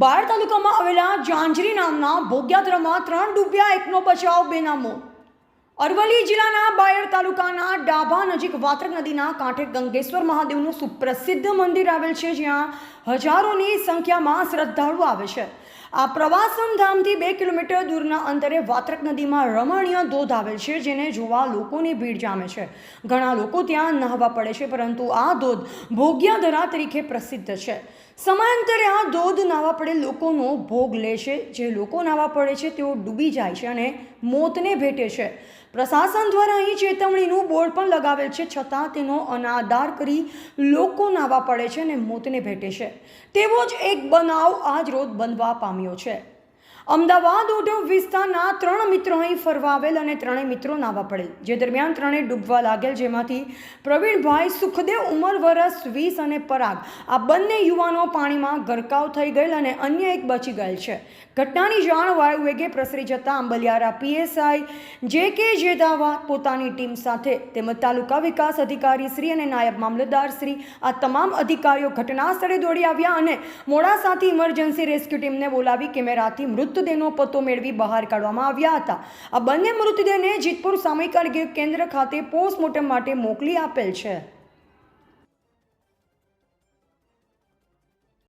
બાર તાલુકામાં આવેલા જાંજરી નામના ભોગ્યાદ્રમાં ત્રણ ડૂબ્યા, એકનો બચાવ, બેનામો. અરવલ્લી જિલ્લાના બાયડ તાલુકાના ડાભા નજીક વાત્રક નદીના કાંઠે ગંગેશ્વર મહાદેવનું સુપ્રસિદ્ધ મંદિર આવેલ છે, જ્યાં હજારોની સંખ્યામાં શ્રદ્ધાળુ આવે છે. આ પ્રવાસન ધામથી બે કિલોમીટર દૂરના અંતરે વાત્રક નદીમાં રમણીય ધોધ આવેલ છે, જેને જોવા લોકોની ભીડ જામે છે. ઘણા લોકો ત્યાં નહાવા પડે છે, પરંતુ આ ધોધ ભોગ્યાધરા તરીકે પ્રસિદ્ધ છે. સમયાંતરે આ ધોધ નાહવા પડે લોકોનો ભોગ લે છે. જે લોકો નાવા પડે છે, તેઓ ડૂબી જાય છે અને મોતને ભેટે છે. પ્રશાસન દ્વારા અહીં ચેતવણીનું બોર્ડ પણ લગાવેલ છે, છતાં તેનો અનાદાર કરી લોકો નાવા પડે છે અને મોતને ભેટે છે. તેવો જ એક બનાવ આજ રોજ બનવા પામ્યો છે અમદાવાદ ઉઢવ વિસ્તારના ત્રણ મિત્રો અહીં ફરવા આવેલ અને ત્રણેય મિત્રો નાવા પડેલ. જે દરમિયાન ત્રણેય ડૂબવા લાગેલ, જેમાંથી પ્રવીણભાઈ સુખદેવ ઉંમર વરસ વીસ અને પરાગ. આ બંને યુવાનો પાણીમાં ગરકાવ થઈ ગયેલ અને અન્ય એક બચી ગયેલ છે. ઘટનાની જાણ વાયુ વેગે પ્રસરી જતા આંબલિયારા પીએસઆઈ જે કે જેદાવા પોતાની ટીમ સાથે તેમજ તાલુકા વિકાસ અધિકારી શ્રી અને નાયબ મામલતદાર શ્રી આ તમામ અધિકારીઓ ઘટના સ્થળે દોડી આવ્યા અને મોડાસાથી ઇમરજન્સી રેસ્ક્યુ ટીમને બોલાવી કેમેરાથી મૃતદેહનો પત્તો મેળવી બહાર કાઢવામાં આવ્યા હતા. આ બંને મૃતદેહને જીતપુર સામયિક આરોગ્ય કેન્દ્ર ખાતે પોસ્ટમોર્ટમ માટે મોકલી આપેલ છે.